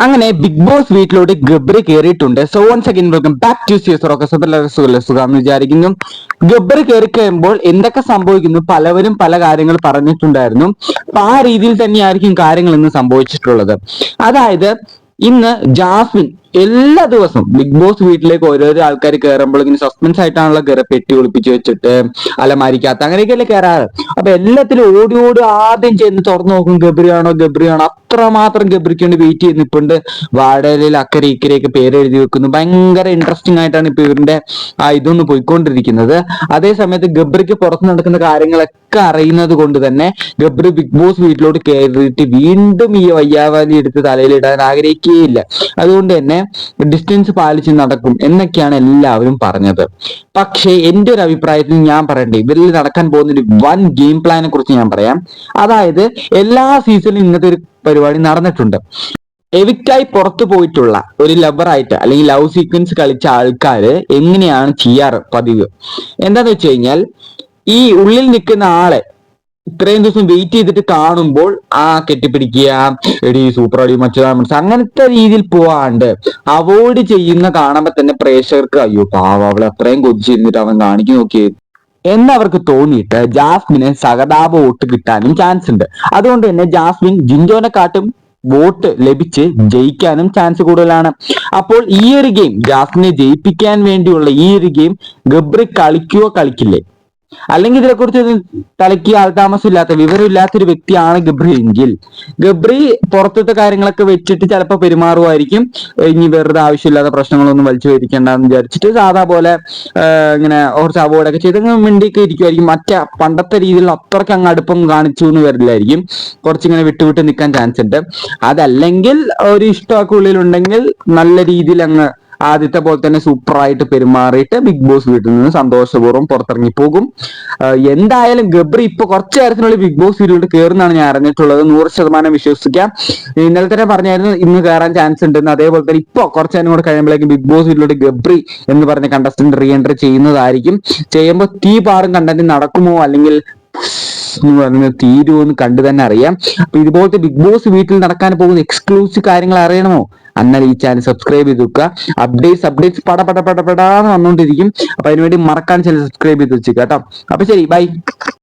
അങ്ങനെ big boss വീട്ടിലോട്ട് ഗബ്രി കയറിയിട്ടുണ്ട് so one second welcome back to Caesar ഒക്കെ. സുഖം വിചാരിക്കുന്നു. ഗബ്രി കയറി കഴിയുമ്പോൾ എന്തൊക്കെ സംഭവിക്കുന്നു? പലവരും പല കാര്യങ്ങൾ പറഞ്ഞിട്ടുണ്ടായിരുന്നു. അപ്പൊ ആ രീതിയിൽ തന്നെയായിരിക്കും കാര്യങ്ങൾ ഇന്ന് സംഭവിച്ചിട്ടുള്ളത്. അതായത് ഇന്ന് ജാസ്മിൻ എല്ലാ ദിവസവും ബിഗ് ബോസ് വീട്ടിലേക്ക് ഓരോരോ ആൾക്കാർ കയറുമ്പോൾ ഇങ്ങനെ സസ്പെൻസ് ആയിട്ടാണല്ലോ കയറി പെട്ടി ഒളിപ്പിച്ച് വെച്ചിട്ട് അലമാരിക്കാത്ത അങ്ങനെയൊക്കെയല്ലേ കയറാറ് അപ്പൊ എല്ലാത്തിലും ഓടി ഓടി ആദ്യം ചെന്ന് തുറന്നു നോക്കും ഗബ്രിയാണോ ഗബ്രിയാണോ? അത്രമാത്രം ഗബ്രിക്ക് വെയിറ്റ് ചെയ്ത് നിൽപ്പുണ്ട് വാടകയിൽ അക്കരെ ഇക്കരെയൊക്കെ പേര് എഴുതി വെക്കുന്നു. ഭയങ്കര ഇൻട്രസ്റ്റിംഗ് ആയിട്ടാണ് ഇപ്പൊ ഇവരുടെ ആ ഇതൊന്ന് പോയിക്കൊണ്ടിരിക്കുന്നത്. അതേ സമയത്ത് ഗബ്രിക്ക് പുറത്ത് നടക്കുന്ന കാര്യങ്ങളൊക്കെ അറിയുന്നത് കൊണ്ട് തന്നെ ഗബ്രി ബിഗ് ബോസ് വീട്ടിലോട്ട് കയറിയിട്ട് വീണ്ടും ഈ വയ്യാവാലി എടുത്ത് തലയിലിടാൻ ആഗ്രഹിക്കുകയില്ല. അതുകൊണ്ട് തന്നെ ഡിസ്റ്റൻസ് പാലിച്ച് നടക്കും എന്നൊക്കെയാണ് എല്ലാവരും പറഞ്ഞത്. പക്ഷേ എന്റെ ഒരു അഭിപ്രായത്തിൽ ഞാൻ പറയണ്ടേ ഇവരിൽ നടക്കാൻ പോകുന്ന ഒരു വൻ ഗെയിം പ്ലാനെ കുറിച്ച് ഞാൻ പറയാം. അതായത് എല്ലാ സീസണിലും ഇങ്ങനത്തെ ഒരു പരിപാടി നടന്നിട്ടുണ്ട്. എവിക്കായി പുറത്തു പോയിട്ടുള്ള ഒരു ലവറായിട്ട് അല്ലെങ്കിൽ ലവ് സീക്വൻസ് കളിച്ച ആൾക്കാര് എങ്ങനെയാണ് ചെയ്യാറ് പതിവ്? എന്താന്ന് വെച്ച് കഴിഞ്ഞാൽ ഈ ഉള്ളിൽ നിൽക്കുന്ന ആളെ ഇത്രയും ദിവസം വെയിറ്റ് ചെയ്തിട്ട് കാണുമ്പോൾ ആ കെട്ടിപ്പിടിക്കുക എടി സൂപ്പർ അടി മച്ചതാ അങ്ങനത്തെ രീതിയിൽ പോവാണ്ട് അവോയ്ഡ് ചെയ്യുന്ന കാണുമ്പോ തന്നെ പ്രേക്ഷകർക്ക് അയ്യോ പാവ അവളെ അത്രയും കൊതിച്ചിരുന്നിട്ട് അവൻ കാണിച്ചു നോക്കി എന്നവർക്ക് തോന്നിയിട്ട് ജാസ്മിന് സഹതാപ വോട്ട് കിട്ടാനും ചാൻസ് ഉണ്ട്. അതുകൊണ്ട് തന്നെ ജാസ്മിൻ ജിൻജോനെക്കാട്ടും വോട്ട് ലഭിച്ച് ജയിക്കാനും ചാൻസ് കൂടുതലാണ്. അപ്പോൾ ഈ ഒരു ഗെയിം ജാസ്മിനെ ജയിപ്പിക്കാൻ വേണ്ടിയുള്ള ഈ ഒരു ഗെയിം ഗബ്രി കളിക്കുകയോ കളിക്കില്ലേ? അല്ലെങ്കിൽ ഇതിനെക്കുറിച്ച് തലയ്ക്ക് ആൾതാമസമില്ലാത്ത വിവരമില്ലാത്തൊരു വ്യക്തിയാണ് ഗബ്രി എങ്കിൽ. ഗബ്രി പുറത്തത്തെ കാര്യങ്ങളൊക്കെ വെച്ചിട്ട് ചിലപ്പോൾ പെരുമാറുമായിരിക്കും. ഇനി വെറുതെ ആവശ്യമില്ലാത്ത പ്രശ്നങ്ങളൊന്നും വലിച്ചു വരിക്കണ്ടെന്ന് വിചാരിച്ചിട്ട് സാധാ പോലെ ഇങ്ങനെ കുറച്ച് അവോയ്ഡൊക്കെ ചെയ്ത് മിണ്ടിയൊക്കെ ഇരിക്കുമായിരിക്കും. മറ്റേ പണ്ടത്തെ രീതിയിൽ അത്രയ്ക്ക് അങ്ങ് അടുപ്പം കാണിച്ചു എന്ന് വരില്ലായിരിക്കും. കുറച്ചിങ്ങനെ വിട്ടുവിട്ട് നിൽക്കാൻ ചാൻസ് ഉണ്ട്. അതല്ലെങ്കിൽ ഒരു ഇഷ്ടമൊക്കെ ഉള്ളിലുണ്ടെങ്കിൽ നല്ല രീതിയിൽ അങ്ങ് ആദ്യത്തെ പോലെ തന്നെ സൂപ്പറായിട്ട് പെരുമാറിയിട്ട് ബിഗ് ബോസ് വീട്ടിൽ നിന്ന് സന്തോഷപൂർവം പുറത്തിറങ്ങി പോകും. എന്തായാലും ഗബ്രി ഇപ്പൊ കുറച്ചു നേരത്തിനുള്ളിൽ ബിഗ് ബോസ് വീട്ടിലോട്ട് കയറുന്നാണ് ഞാൻ അറിഞ്ഞിട്ടുള്ളത്. നൂറ് ശതമാനം വിശ്വസിക്കാം. ഇന്നലെ തന്നെ പറഞ്ഞായിരുന്നു ഇന്ന് കയറാൻ ചാൻസ് ഉണ്ടെന്ന്. അതേപോലെ തന്നെ ഇപ്പൊ കുറച്ച് നേരം കൂടെ കഴിയുമ്പോഴേക്കും ബിഗ് ബോസ് വീട്ടിലോട്ട് ഗബ്രി എന്ന് പറഞ്ഞ കണ്ടസ്റ്റന്റ് റീ എൻട്രി ചെയ്യുന്നതായിരിക്കും. ചെയ്യുമ്പോൾ തീ പാറും കണ്ടന്റ് നടക്കുമോ? അല്ലെങ്കിൽ എന്ന് തീരുമോ എന്ന് കണ്ടു തന്നെ അറിയാം. അപ്പൊ ഇതുപോലത്തെ ബിഗ് ബോസ് വീട്ടിൽ നടക്കാൻ പോകുന്ന എക്സ്ക്ലൂസീവ് കാര്യങ്ങൾ അറിയണമോ? എന്നാൽ ഈ ചാനൽ സബ്സ്ക്രൈബ് ചെയ്ത് വെക്കുക. അപ്ഡേറ്റ്സ് അപ്ഡേറ്റ്സ് പട പട പട പടാന്ന് വന്നുകൊണ്ടിരിക്കും അപ്പൊ അതിനുവേണ്ടി മറക്കാൻ ചാനൽ സബ്സ്ക്രൈബ് ചെയ്ത് വെച്ചേക്കാം കേട്ടോ. അപ്പൊ ശരി ബൈ